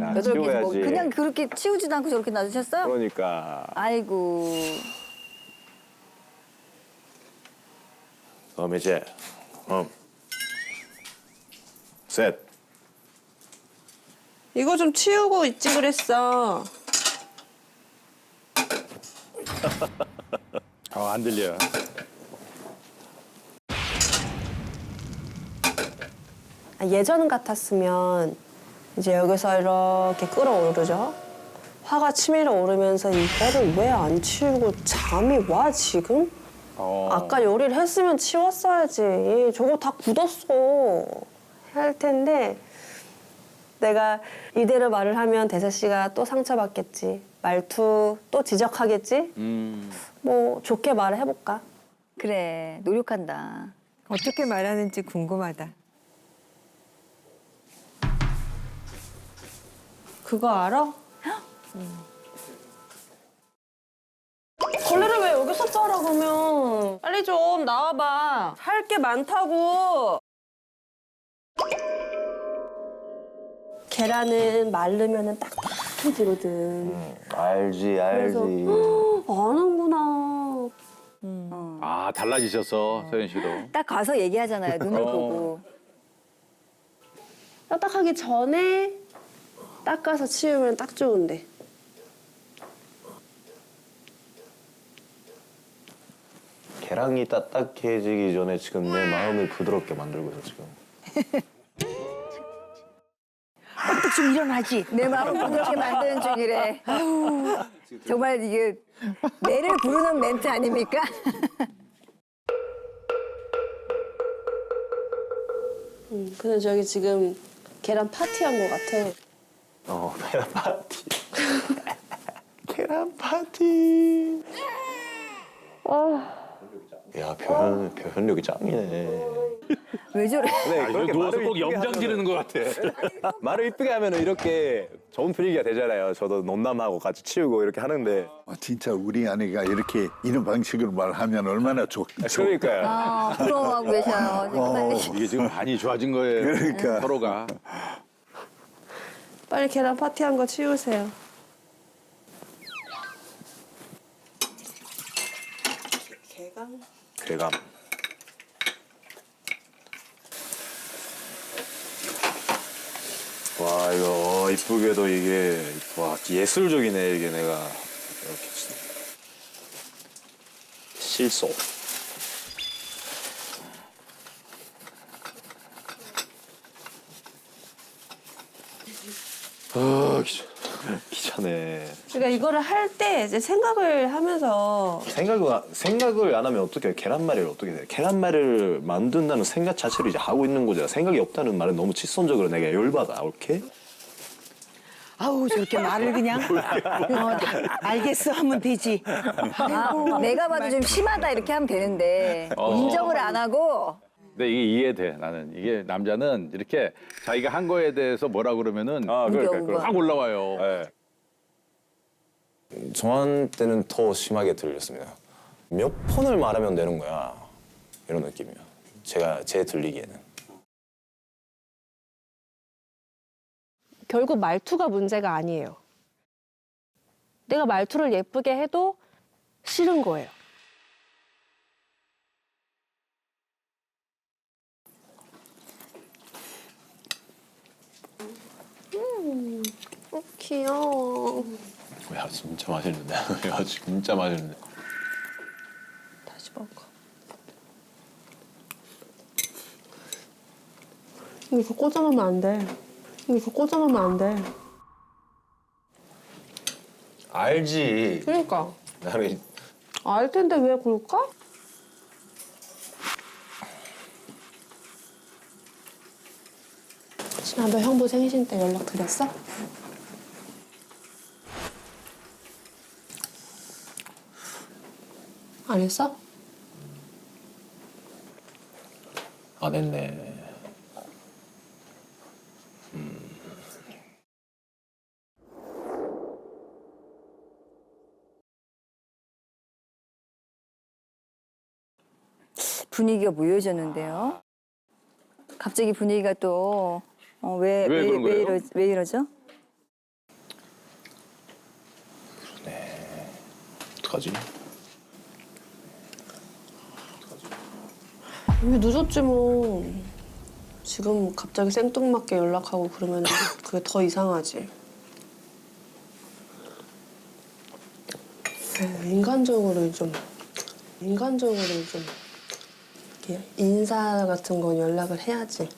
야, 여덟 개뭐 치워야지. 그냥 그렇게 치우지도 않고 저렇게 놔두셨어요? 그러니까. 아이고. 그럼 이제 음. 셋. 이거 좀 치우고 있지 그랬어. 어, 안 들려요. 아, 예전 같았으면 이제 여기서 이렇게 끌어오르죠. 화가 치밀어 오르면서 이거를 왜 안 치우고 잠이 와 지금? 어. 아까 요리를 했으면 치웠어야지. 저거 다 굳었어. 할 텐데 내가 이대로 말을 하면 대세 씨가 또 상처받겠지. 말투 또 지적하겠지. 음. 뭐 좋게 말을 해볼까? 그래 노력한다. 어떻게 말하는지 궁금하다. 그거 알아? 걸레를 왜 여기서 빨아 그러면 빨리 좀 나와봐 할 게 많다고 계란은 마르면은 딱딱해지거든 알지 알지. 아는구나 아 달라지셨어 서현 씨도. 딱 가서 얘기하잖아요. 눈을 어. 보고. 딱딱하기 전에 닦아서 치우면 딱 좋은데 계란이 딱딱해지기 전에 지금 내 마음을 부드럽게 만들고 있어 지금. 어떻게 좀 일어나지? 내 마음을 부드럽게 만드는 중이래. 아우, 정말 이게 매를 부르는 멘트 아닙니까? 음, 근데 저기 지금 계란 파티한 것 같아 어 계란 파티. 계란 파티. 야 표현 표현력이 짱이네. 왜 저래? 네, 아, 이거 누워서 꼭 염장 지르는 것 같아. 말을 이쁘게 하면 이렇게 좋은 분위기가 되잖아요. 저도 논남하고 같이 치우고 이렇게 하는데. 아, 진짜 우리 아내가 이렇게 이런 방식으로 말하면 얼마나 좋, 아, 좋 그러니까요. 아, 부러워하고 계셔요. 지금 빨리. 이게 지금 많이 좋아진 거예요. 그러니까. 서로가. 빨리 계란 파티한 거 치우세요 개강 괴감. 와 이거 어, 이쁘게도 이게 와 예술적이네 이게 내가 이렇게. 실소. 아 귀찮, 귀찮네. 그러니까 이거를 할 때 이제 생각을 하면서 생각을 생각을 안 하면 어떻게 해요? 계란말이를 어떻게 해요? 계란말이를 만든다는 생각 자체를 이제 하고 있는 거잖아. 생각이 없다는 말은 너무 칠성적으로 내가 열받아. 오케이? 아우 저렇게 말을 그냥 어, 다 알겠어 하면 되지. 아, 내가 봐도 좀 심하다 이렇게 하면 되는데 어. 인정을 안 하고 근데 이게 이해돼 나는. 이게 남자는 이렇게 자기가 한 거에 대해서 뭐라 그러면은 아 그러니까, 그러니까. 그러니까. 확 올라와요. 네. 저한테는 더 심하게 들렸습니다. 몇 폰을 말하면 되는 거야. 이런 느낌이야. 제가 제 들리기에는. 결국 말투가 문제가 아니에요. 내가 말투를 예쁘게 해도 싫은 거예요. 귀여워. 야 진짜 맛있는데. 야 진짜 맛있는데. 다시 먹어. 이거 꽂아놓으면 안 돼. 이거 꽂아놓으면 안 돼. 알지. 그러니까. 나는 알 텐데 왜 그럴까? 지난번 형부 생신 때 연락 드렸어? 안 했어? 안 했네. 분위기가 무효해졌는데요. 갑자기 분위기가 또 어, 왜, 왜 왜, 그런 왜, 거예요? 이러, 왜 이러죠? 어떡하지? 이미 늦었지 뭐. 지금 갑자기 생뚱맞게 연락하고 그러면 그게 더 이상하지. 에휴, 인간적으로 좀 인간적으로 좀 인사 같은 건 연락을 해야지.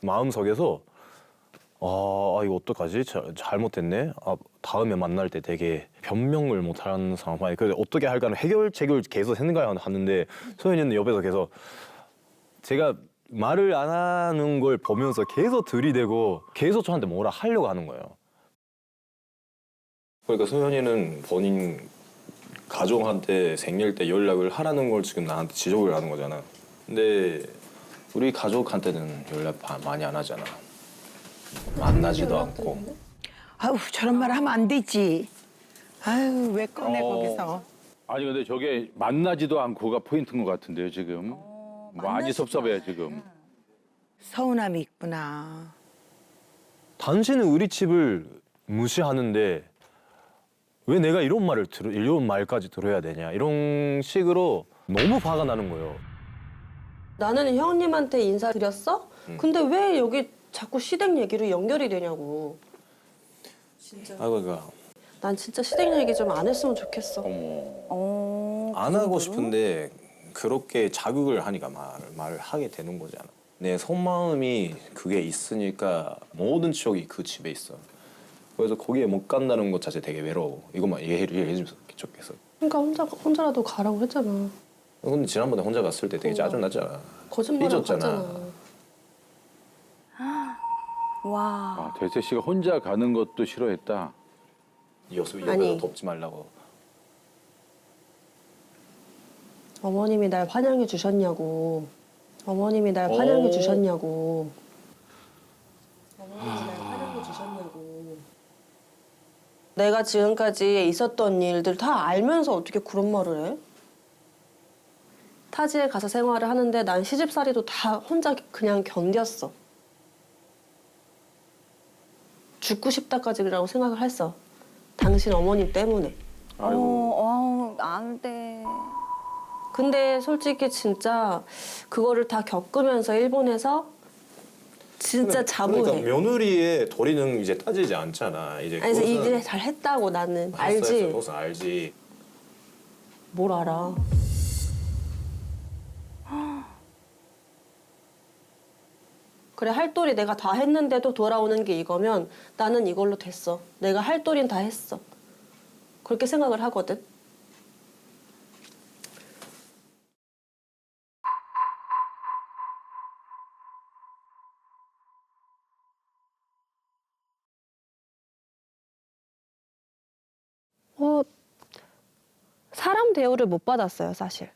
마음속에서 아, 아, 이거 어떡하지? 자, 잘못했네. 아, 다음에 만날 때 되게 변명을 못하는 상황이 그래서 어떻게 할까는 해결책을 계속 생각을 하는데 소연이는 옆에서 계속 제가 말을 안 하는 걸 보면서 계속 들이대고 계속 저한테 뭐라 하려고 하는 거예요. 그러니까 소연이는 본인 가족한테 생일 때 연락을 하라는 걸 지금 나한테 지적을 하는 거잖아. 근데 우리 가족한테는 연락 바- 많이 안 하잖아. 만나지도 않고. 아우 저런 말 하면 안 되지. 아유 왜 꺼내 어. 거기서. 아니 근데 저게 만나지도 않고가 포인트인 것 같은데요 지금. 많이 섭섭해요 지금. 서운함이 있구나. 당신은 우리 집을 무시하는데 왜 내가 이런 말을 들어 이런 말까지 들어야 되냐 이런 식으로 너무 화가 나는 거예요. 나는 형님한테 인사드렸어? 근데 왜 여기 자꾸 시댁 얘기로 연결이 되냐고. 아 그러니까 난 진짜 시댁 얘기 좀 안 했으면 좋겠어. 어머. 어, 안 하고 싶은데 그렇게 자극을 하니까 말, 말을 하게 되는 거잖아. 내 속마음이 그게 있으니까 모든 추억이 그 집에 있어. 그래서 거기에 못 간다는 것 자체 되게 외로워. 이것만 이해를 해주면 좋겠어. 그러니까 혼자 혼자라도 가라고 했잖아. 근데 지난번에 혼자 갔을 때 되게 짜증 났잖아. 거짓말하고 삐졌잖아. 갔잖아. 와. 아, 대세 씨가 혼자 가는 것도 싫어했다. 옆에서 아니. 덮지 말라고. 어머님이 날 환영해 주셨냐고. 어머님이 날 환영해 오. 주셨냐고. 어머님이 날 환영해 주셨냐고. 내가 지금까지 있었던 일들 다 알면서 어떻게 그런 말을 해? 타지에 가서 생활을 하는데 난 시집살이도 다 혼자 그냥 견뎠어. 죽고 싶다까지라고 생각을 했어. 당신 어머니 때문에. 어, 어, 안 돼. 근데 솔직히 진짜 그거를 다 겪으면서 일본에서 진짜 자부해. 그러니까 며느리의 도리는 이제 따지지 않잖아. 이제 아니, 그래서 그것은 이제 잘 했다고 나는 알지. 그것은 알지. 뭘 알아? 그래 할도리 내가 다 했는데도 돌아오는 게 이거면 나는 이걸로 됐어. 내가 할도리는 다 했어. 그렇게 생각을 하거든. 어, 사람 대우를 못 받았어요, 사실.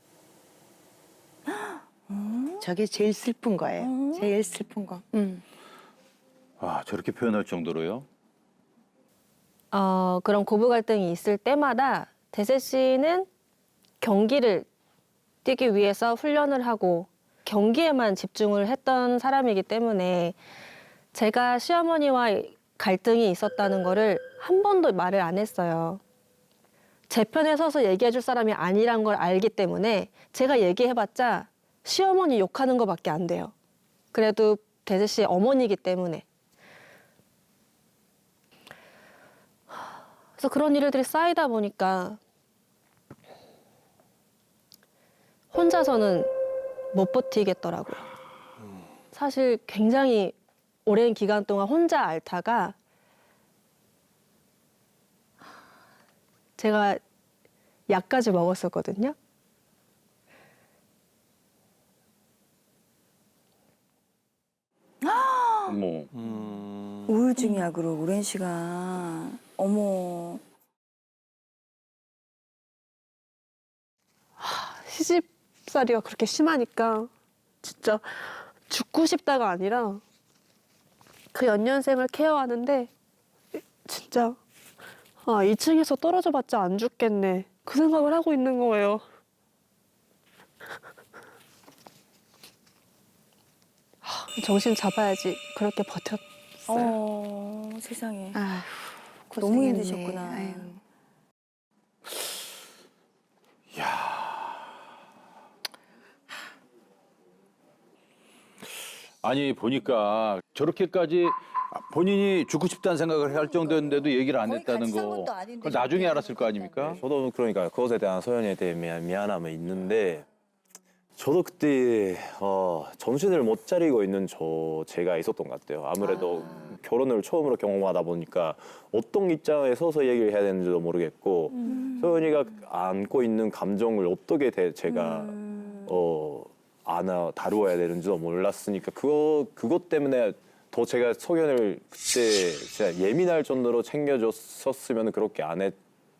저게 제일 슬픈 거예요. 제일 슬픈 거. 음. 아 저렇게 표현할 정도로요? 어, 그런 고부 갈등이 있을 때마다 대세 씨는 경기를 뛰기 위해서 훈련을 하고 경기에만 집중을 했던 사람이기 때문에 제가 시어머니와 갈등이 있었다는 거를 한 번도 말을 안 했어요. 제 편에 서서 얘기해 줄 사람이 아니란 걸 알기 때문에 제가 얘기해봤자 시어머니 욕하는 거밖에 안 돼요. 그래도 대세 씨 어머니이기 때문에. 그래서 그런 일들이 쌓이다 보니까 혼자서는 못 버티겠더라고요. 사실 굉장히 오랜 기간 동안 혼자 앓다가 제가 약까지 먹었었거든요. 어머. 우울증 약으로 오랜 시간. 어머. 시집살이가 그렇게 심하니까 진짜 죽고 싶다가 아니라 그 연년생을 케어하는데 진짜 아 2층에서 떨어져 봤자 안 죽겠네 그 생각을 하고 있는 거예요. 정신 잡아야지 그렇게 버텼어요. 어, 세상에. 아, 너무 힘드셨구나. 아유. 아니 보니까 저렇게까지 본인이 죽고 싶다는 생각을 할 정도인데도 얘기를 안 했다는 거. 그걸 나중에 알았을 거 아닙니까? 저도 그러니까 그것에 대한 소연이에 대해 미안, 미안함은 있는데 저도 그때 어, 정신을 못 차리고 있는 저 제가 있었던 것 같아요. 아무래도 결혼을 처음으로 경험하다 보니까 어떤 입장에 서서 얘기를 해야 되는지도 모르겠고 소연이가 안고 있는 감정을 어떻게 대, 제가 어 안아 다루어야 되는지도 몰랐으니까 그거 그것 때문에 더 제가 소연을 그때 진짜 예민할 정도로 챙겨줬었으면 그렇게 안 했.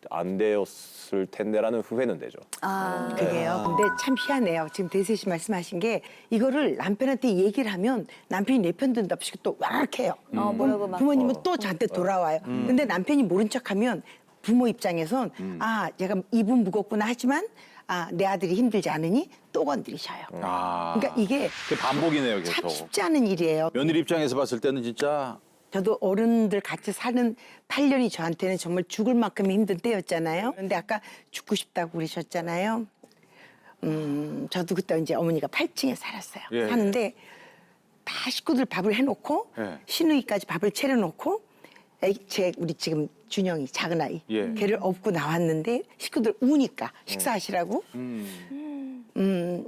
안 되었을 텐데라는 후회는 되죠. 아, 그게요. 근데 참 희한해요. 지금 대세 씨 말씀하신 게 이거를 남편한테 얘기를 하면 남편이 내 편 든답시고 또 와락 해요. 어, 뭐라고 막. 부모님은 또 저한테 돌아와요. 근데 남편이 모른 척하면 부모 입장에선 아 얘가 입은 무겁구나 하지만 아 내 아들이 힘들지 않으니 또 건드리셔요. 아. 그러니까 이게 그 반복이네요, 참 계속. 쉽지 않은 일이에요. 며느리 입장에서 봤을 때는 진짜 저도 어른들 같이 사는 8년이 저한테는 정말 죽을 만큼 힘든 때였잖아요. 근데 아까 죽고 싶다고 그러셨잖아요. 음, 저도 그때 이제 어머니가 8층에 살았어요. 예. 사는데 다 식구들 밥을 해놓고 예. 시누이까지 밥을 차려놓고 애기, 제 우리 지금 준영이 작은 아이 예. 걔를 업고 나왔는데 식구들 우니까 식사하시라고 음. 음,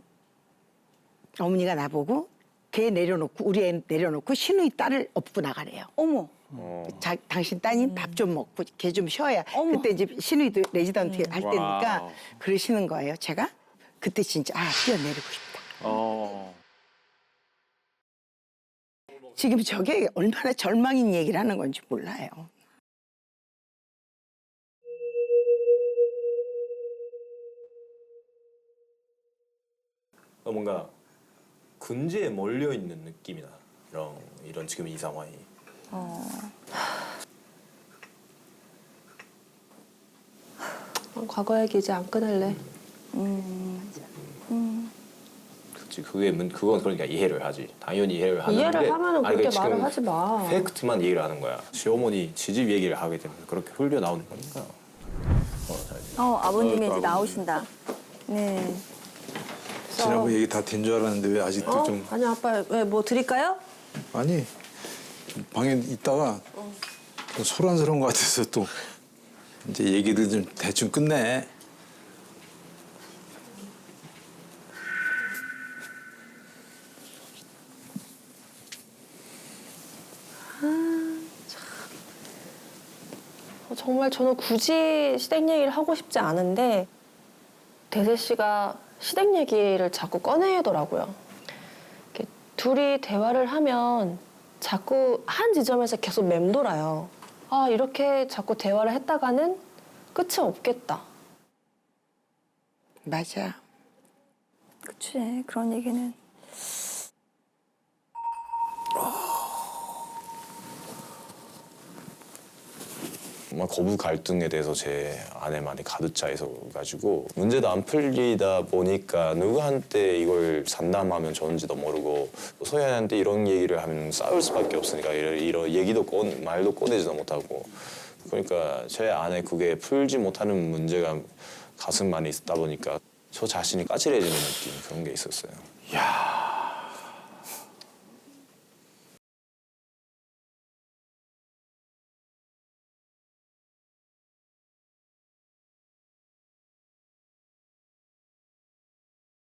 어머니가 나보고 걔 내려놓고 우리 애 내려놓고 시누이 딸을 업고 나가래요. 어머. 자, 당신 따님 밥 좀 먹고 걔 좀 쉬어야 어머. 그때 이제 시누이도 레지던트 할 때니까 와우. 그러시는 거예요. 제가 그때 진짜 아 뛰어내리고 싶다. 어. 지금 저게 얼마나 절망인 얘기를 하는 건지 몰라요. 어, 뭔가 군지에 몰려 있는 느낌이나 이런 이런 지금 이 상황이 과거 얘기 이제 안 끊을래. 그치 그게 문 그건 그러니까 이해를 하지 당연히 이해를 하는데 이해를 하면은 아니, 그렇게 지금 말을 하지 마. 팩트만 얘기를 하는 거야 시어머니 지집 얘기를 하게 되면 그렇게 흘려 나오는 거니까 어, 잘 어, 아버님이 어, 이제. 나오신다. 네. 지난번 얘기 다 된 줄 알았는데 왜 아직도 어? 좀 아니 아빠 왜 뭐 드릴까요? 아니 좀 방에 있다가 좀 소란스러운 것 같아서 또 이제 얘기를 좀 대충 끝내. 어, 정말 저는 굳이 시댁 얘기를 하고 싶지 않은데 대세 씨가 시댁 얘기를 자꾸 꺼내더라고요. 둘이 대화를 하면 자꾸 한 지점에서 계속 맴돌아요. 아 이렇게 자꾸 대화를 했다가는 끝이 없겠다. 맞아. 그치. 그런 얘기는. 정말 거부 갈등에 대해서 제 안에 많이 가득 차 있어 가지고 문제도 안 풀리다 보니까 누구한테 이걸 상담하면 좋은지도 모르고 또 소연한테 이런 얘기를 하면 싸울 수밖에 없으니까 이런, 이런 얘기도 꺼 말도 꺼내지도 못하고 그러니까 제 안에 그게 풀지 못하는 문제가 가슴 많이 있다 보니까 저 자신이 까칠해지는 느낌 그런 게 있었어요. 야